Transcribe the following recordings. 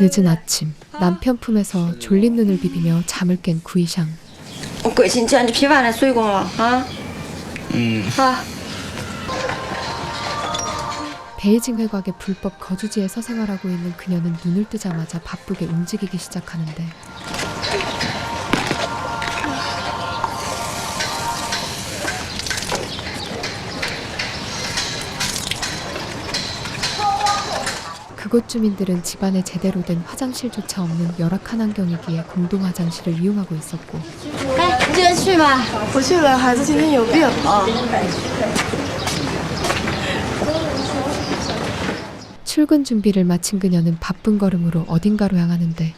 늦은 아침 남편 품에서 졸린 눈을 비비며 잠을 깬 구이샹. 오빠 진짜 이제 피바람 쏘이고 막. 어? 음. 아. 베이징 회곽의 불법 거주지에서 생활하고 있는 그녀는 눈을 뜨자마자 바쁘게 움직이기 시작하는데 그곳 주민들은 집안에 제대로 된 화장실조차 없는 열악한 환경이기에 공동 화장실을 이용하고 있었고 哎，今天去吗？不去了，孩子今天有病。 출근 준비를 마친 그녀는 바쁜 걸음으로 어딘가로 향하는데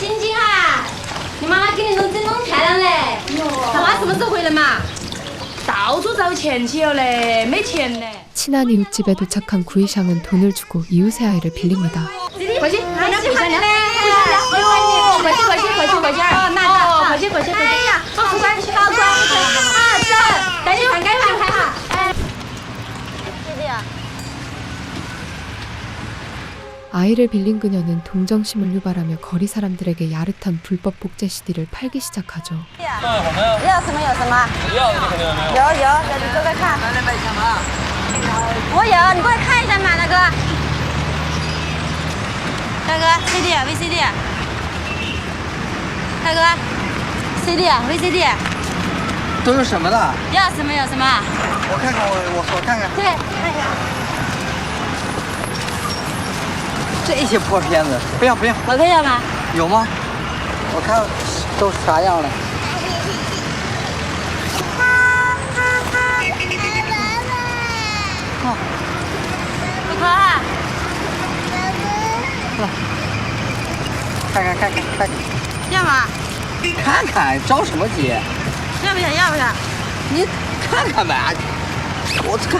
晶晶啊，你妈妈给你弄整弄漂亮嘞。妈妈什么时候回来嘛？ 친한 이웃집에 도착한 구이샹은 돈을 주고 이웃의 아이를 빌립니다. 아이를 빌린 그녀는 동정심을 유발하며 거리 사람들에게 야릇한 불법 복제 CD를 팔기 시작하죠. 要什么有什么？要的肯定没有。有有，有你过来看。我有，你过来看一下嘛，大哥。大哥，CD、VCD。大哥，CD、VCD，都是什么的？要什么有什么。我看看，我我我看看。对，看一 这些破片子，不要不要，我可以要吗？有吗？我看都啥样了？不可啊。看看看看看要吗？看看，着什么急？要不要？要不要？你看看呗。我看。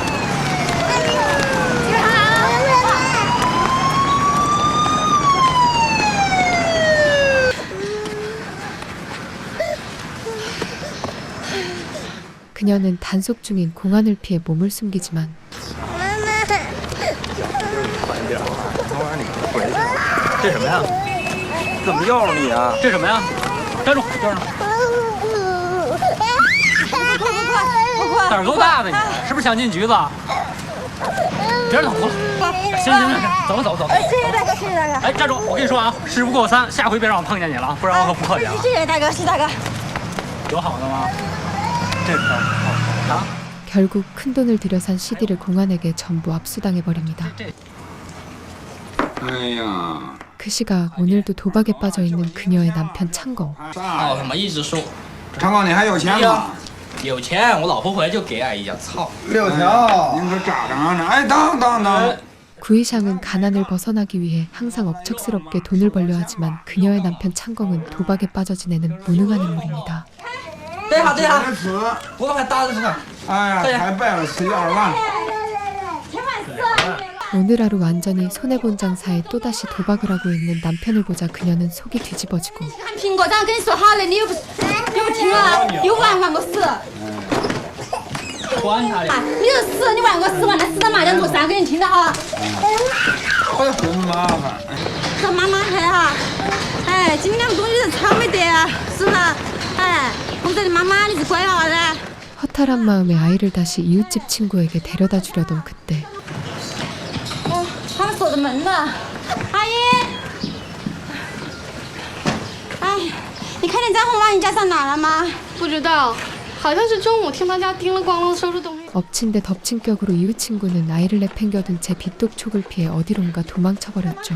그녀는 단속 중인 공안을 피해 몸을 숨기지만 결국 큰 돈을 들여 산 CD를 공안에게 전부 압수당해 버립니다. 哎呀， 그 시각 오늘도 도박에 빠져 있는 그녀의 남편 창검. 操他妈一直说长高，你还有钱吗？有钱，我老婆回来就给俺一样。操！六条。您可咋着呢？哎，等等等。 구이샹은 가난을 벗어나기 위해 항상 억척스럽게 돈을 벌려 하지만 그녀의 남편 창검은 도박에 빠져 지내는 무능한 인물입니다. 对好对好，这次，我把它搭着看。哎呀，还败了十一二万。 오늘 하루 완전히 손해본 장사에 또다시 도박을 하고 있는 남편을 보자 그녀는 속이 뒤집어지고 看苹果，刚跟你说好了，你又不又不听啊，又玩玩个死。管他的。啊，你就死，你玩个死，玩的死到麻将桌上，给你听到哈。哎，很麻烦。说妈妈还哈，哎，尽量东西是草没得啊，是不是？ 허탈한 마음에 아이를 다시 이웃집 친구에게 데려다 주려던 그때. 엎친 데 덮친 격으로 이웃 친구는 아이를 내팽겨둔 채 빗독촉을 피해 어디론가 도망쳐버렸죠.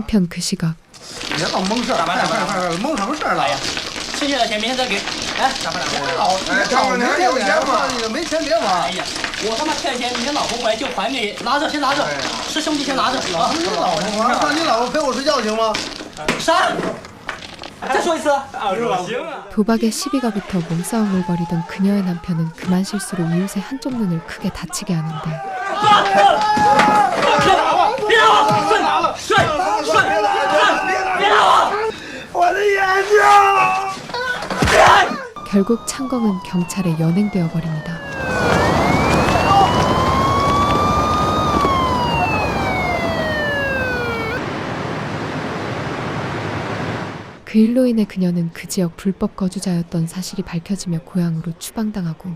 한편 그 시각 도박에 시비가 붙어 몸싸움을 벌이던 그녀의 남편은 그만 실수로 이웃의 한쪽 눈을 크게 다치게 하는데 别打我！睡睡睡睡！别打我！ 결국 창검은 경찰에 연행되어 버립니다. 그 일로 인해 그녀는 그 지역 불법 거주자였던 사실이 밝혀지며 고향으로 추방당하고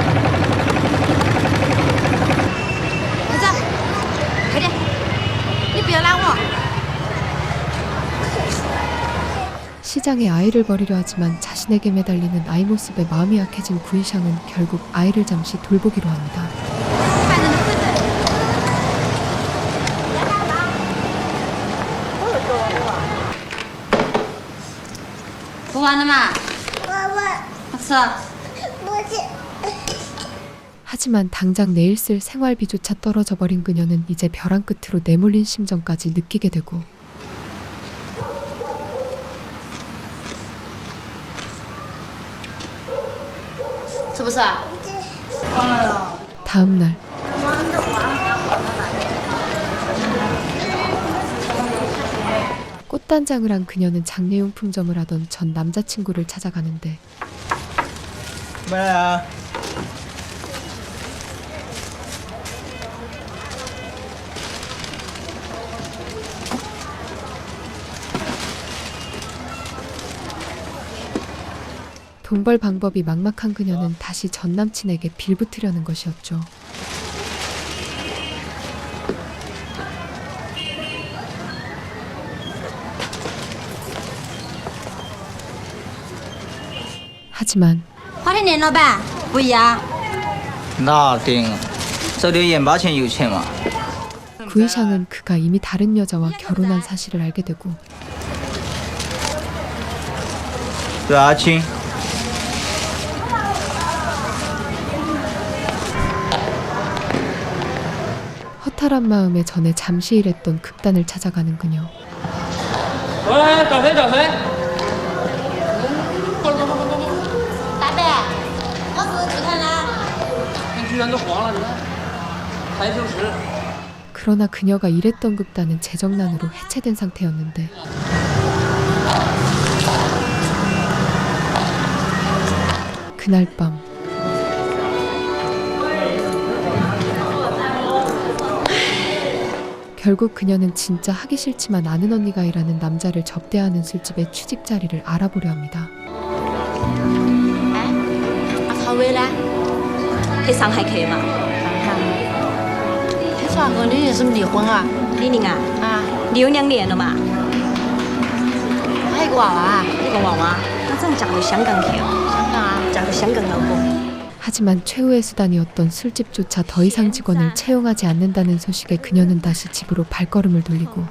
시장에 아이를 버리려 하지만 자신에게 매달리는 아이 모습에 마음이 약해진 구이샹은 결국 아이를 잠시 돌보기로 합니다. 하지만 당장 내일 쓸 생활비조차 떨어져 버린 그녀는 이제 벼랑 끝으로 내몰린 심정까지 느끼게 되고 무사. 다음 날. 꽃단장을 한 그녀는 장례용품점을 하던 전 남자친구를 찾아가는데. 뭐야? 돈 벌 방법이 막막한 그녀는 다시 전 남친에게 빌붙으려는 것이었죠. 하지만 花田连老板不一样，那顶，这里眼巴前有钱嘛？ 구이샹은 그가 이미 다른 여자와 결혼한 사실을 알게 되고 对阿青， 허탈한 마음에 전에 잠시 일했던 극단을 찾아가는 그녀. 어, 뭐, 그러나 그녀가 일했던 극단은 재정난으로 해체된 상태였는데. 그날 밤 결국 그녀는 진짜 하기 싫지만 아는 언니가 일하는 남자를 접대하는 술집의 취직 자리를 알아보려 합니다. 阿 하지만 최후의 수단이었던 술집조차 더 이상 직원을 채용하지 않는다는 소식에 그녀는 다시 집으로 발걸음을 돌리고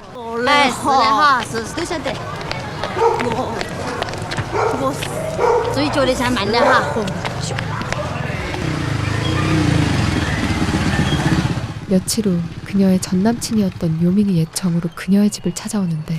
며칠 후 그녀의 전 남친이었던 요밍이 예청으로 그녀의 집을 찾아오는데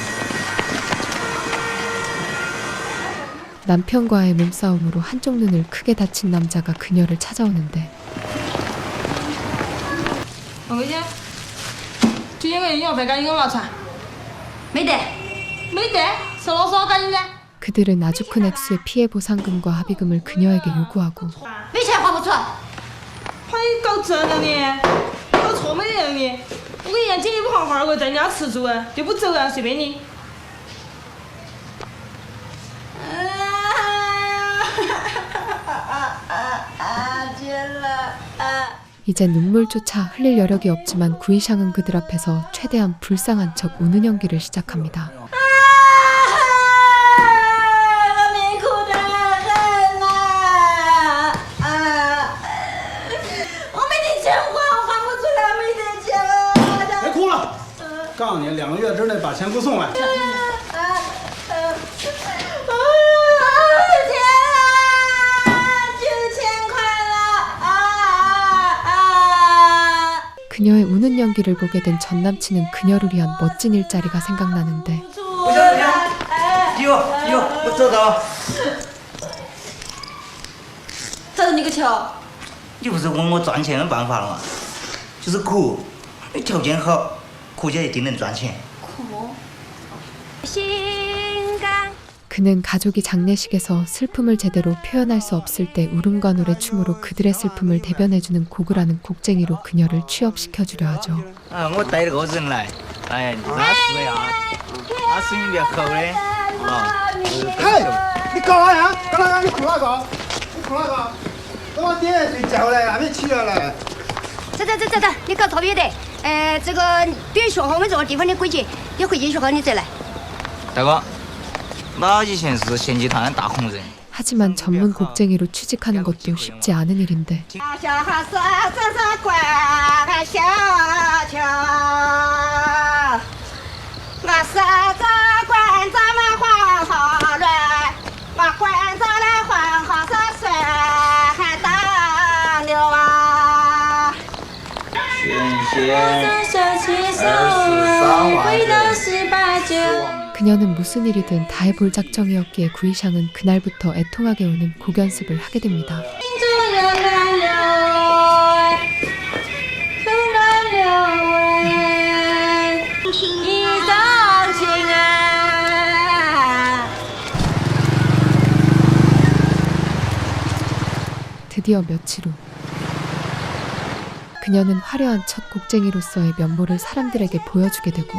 남편과의 몸싸움으로 한쪽 눈을 크게 다친 남자가 그녀를 찾아오는데 王桂姐，今天个营养饭赶紧给我拿出来。没得。没得，是老师赶紧的。 그들은 아주 큰 액수의 피해 보상금과 합의금을 그녀에게 요구하고 没钱还不出。还搞这个呢？搞臭美人呢？我跟你讲，今天不好好的在家吃住啊，就不走啊，随便你。 이제 눈물조차 흘릴 여력이 없지만 구이샹은 그들 앞에서 최대한 불쌍한 척 우는 연기를 시작합니다. 我命苦得很呐！啊！我没得钱还，我还不出来，没得钱了。别哭了，告诉你，两个月之内把钱给我送来。 그녀의 우는 연기를 보게 된 전 남친은 그녀를 위한 멋진 일자리가 생각나는데 不行不行，有有，我找到，找到你个球。你不是问我赚钱的办法了吗？就是苦，你条件好，苦就一定能赚钱。心肝。 그는 가족이 장례식에서 슬픔을 제대로 표현할 수 없을 때 울음과 노래 춤으로 그들의 슬픔을 대변해주는 고그라는 곡쟁이로 그녀를 취업시켜주려 하죠. 啊，我带了个人来，哎，拉屎呀，拉屎你别抠嘞，啊，嘿，你搞啥呀？搞啥呀？你哭哪个？你哭哪个？等我爹睡觉嘞，还没起来嘞。走走走走走，你搞特别的。呃，这个别学好我们这个地方的规矩，你回去学好你再来。大哥， 我以前是咸集团的大红人。 하지만 전문 곡쟁이로 취직하는 것도 쉽지 않은 일인데 小孩子这是关小桥，我是这关咱们黄河人，我关咱的黄河是水海大流啊。玄仙小七手啊回到十八九。 그녀는 무슨 일이든 다 해볼 작정이었기에 구이샹은 그날부터 애통하게 우는 곡연습을 하게 됩니다. 드디어 며칠 후 그녀는 화려한 첫 곡쟁이로서의 면모를 사람들에게 보여주게 되고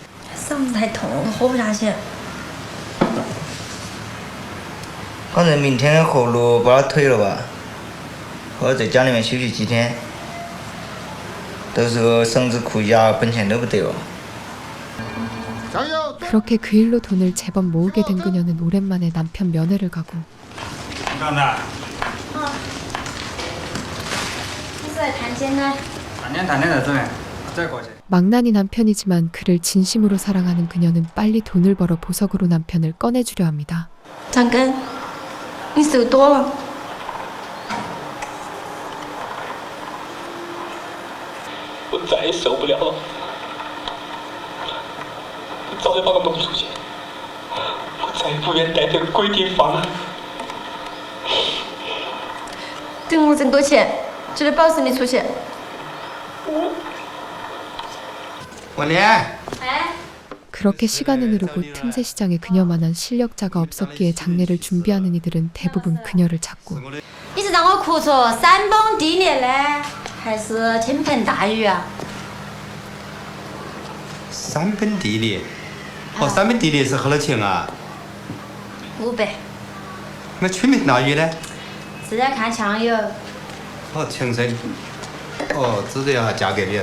嗓子太痛了，我喝不下去。反正明天的活路把它退了吧，或者在家里面休息几天。到时候嗓子哭一下，本钱都不得了。 그렇게 그 일로 돈을 제법 모으게 된 그녀는 오랜만에 남편 면회를 가고 干的。 在谈钱呢。 단년 단년 더再过去。 망나니 남편이지만 그를 진심으로 사랑하는 그녀는 빨리 돈을 벌어 보석으로 남편을 꺼내주려 합니다. 张根，你手多了。我再也受不了了，你早点把我弄出去，我再也不愿待这个鬼地方了。等我挣多钱，绝对保证你出去。 원래 그렇게 시간은 흐르고 틈새 시장에 그녀만한 실력자가 없었기에 장례를 준비하는 이들은 대부분 그녀를 찾고 你是让我哭出山崩地裂呢，还是倾盆大雨啊？山崩地裂。哦，山崩地裂是好多钱啊？五百，那倾盆大雨呢？是要看枪友。哦，强生。哦，知道下价格的。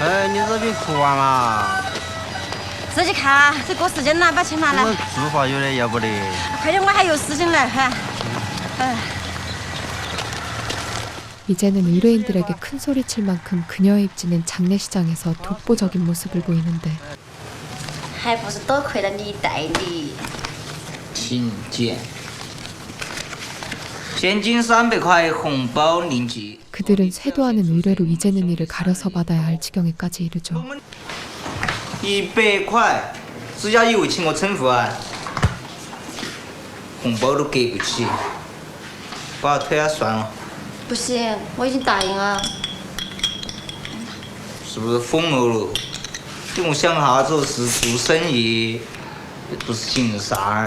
哎，你这边哭完了？自己看，这过时间了，把钱拿来。做法有点要不得。快点，我还有事情来，哈。哎。 이제는 의뢰인들에게 큰 소리칠 만큼 그녀의 입지는 장례시장에서 독보적인 모습을 보이는데 还不是多亏了你带你。请见。 现金三百块，红包领取。 그들은 쇄도하는 의뢰로 이제는 이를 가려서 받아야 할 지경에까지 이르죠. 一百块，指甲油请我称付啊！红包都给不起，把他退下算了，不行，我已经答应了。是不是疯了喽？你莫想啥子是做生意，不是经商。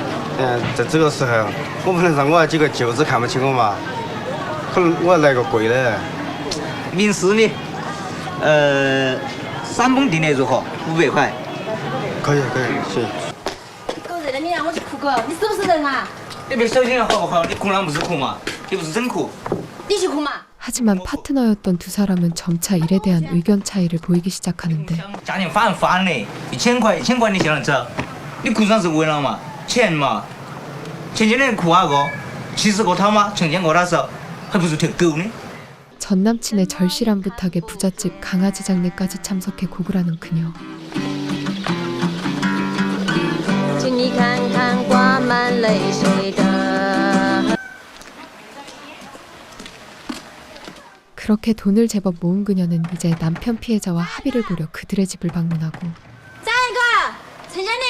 嗯，在这个时候，我不能让我那几个舅子看不起我嘛。可能我要来个贵的。明示你，呃，山崩地裂如何？五百块。可以可以，行。狗日的，你让我去哭狗，你是不是人啊？你别小心点好不好？你哭那不是哭嘛？你不是真哭。你去哭嘛。 하지만 파트너였던 두 사람은 점차 일에 대한 의견 차이를 보이기 시작하는데 家庭翻翻的，一千块一千块你就能走，你哭丧是为了嘛？ 钱嘛？前几年哭那个七十个套嘛，成千个那时候，还不如条狗呢。 전 남친의 절실한 부탁에 부잣집 강아지 장례까지 참석해 곡을 하는 그녀. 请你看看挂满泪水的。 그렇게 돈을 제법 모은 그녀는 이제 남편 피해자와 합의를 보려 그들의 집을 방문하고 再一个，陈经理。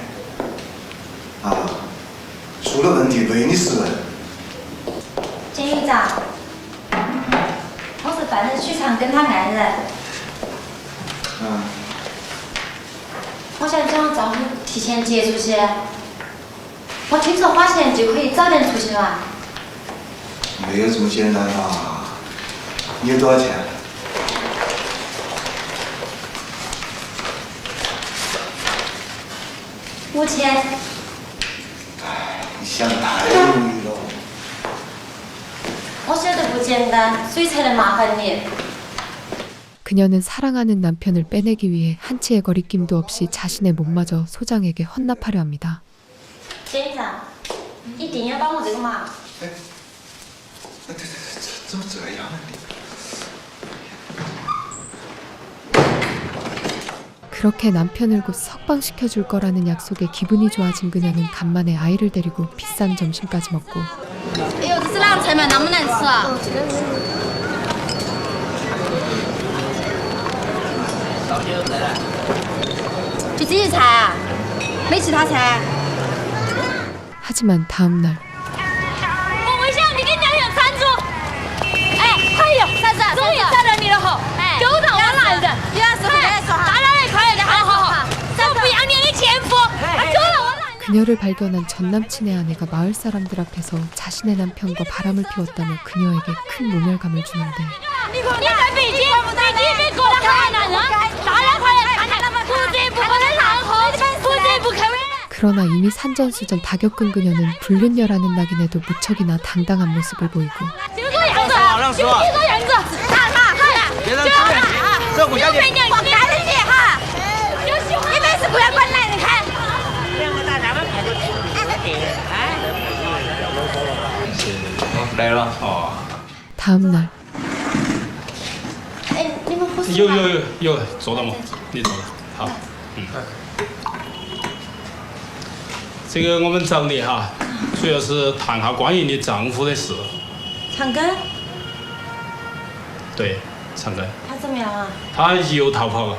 啊！出了问题，对你是。监狱长，我是犯人许强，跟他爱人。嗯。我想将账户提前结出去。我听说花钱就可以早点出去了。没有这么简单吧？你有多少钱？五千。 你想的太容易了。我晓得不简单，所以才能麻烦你。 그녀는 사랑하는 남편을 빼내기 위해 한치의 거리낌도 없이 자신의 몸마저 소장에게 헌납하려 합니다. 先生，一定要帮我这个忙。怎么这样啊 그렇게 남편을 곧 석방시켜 줄 거라는 약속에 기분이 좋아진 그녀는 간만에 아이를 데리고 비싼 점심까지 먹고 하지만 다음 날 그녀를 발견한 전 남친의 아내가 마을 사람들 앞에서 자신의 남편과 바람을 피웠다며 그녀에게 큰 모멸감을 주는데. 그러나 이미 산전수전 다 겪은 그녀는 불륜녀라는 낙인에도 무척이나 당당한 모습을 보이고. 来了。哦， 다음 날 哎，你们不是有有有有，坐到嘛，你坐了，好，嗯。这个我们找你哈，主要是谈下关于你丈夫的事。长庚，对，长庚，他怎么样啊？他又逃跑了。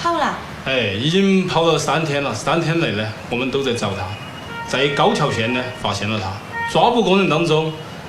跑了。哎，已经跑了三天了，三天内呢，我们都在找他，在高桥县呢发现了他。抓捕过程当中，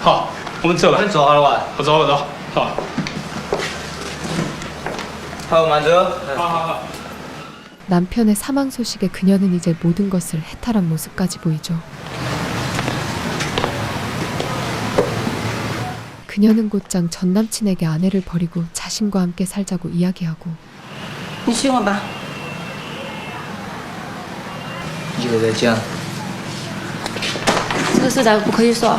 好吧？好，我们走了。你做好了吧？我走了，走。好。好，慢走。好好好。 남편의 사망 소식에 그녀는 이제 모든 것을 해탈한 모습까지 보이죠. 그녀는 곧장 전 남친에게 아내를 버리고 자신과 함께 살자고 이야기하고 你娶我吧。以后再讲。这个实在不可以说。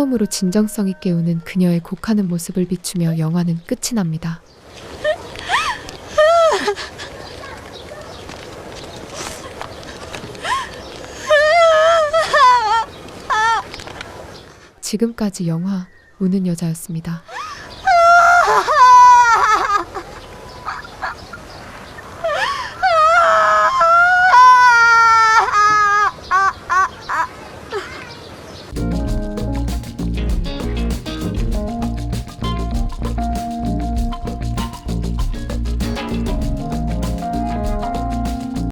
처음으로 진정성 있게 우는 그녀의 곡하는 모습을 비추며 영화는 끝이 납니다. 지금까지 영화 우는 여자였습니다.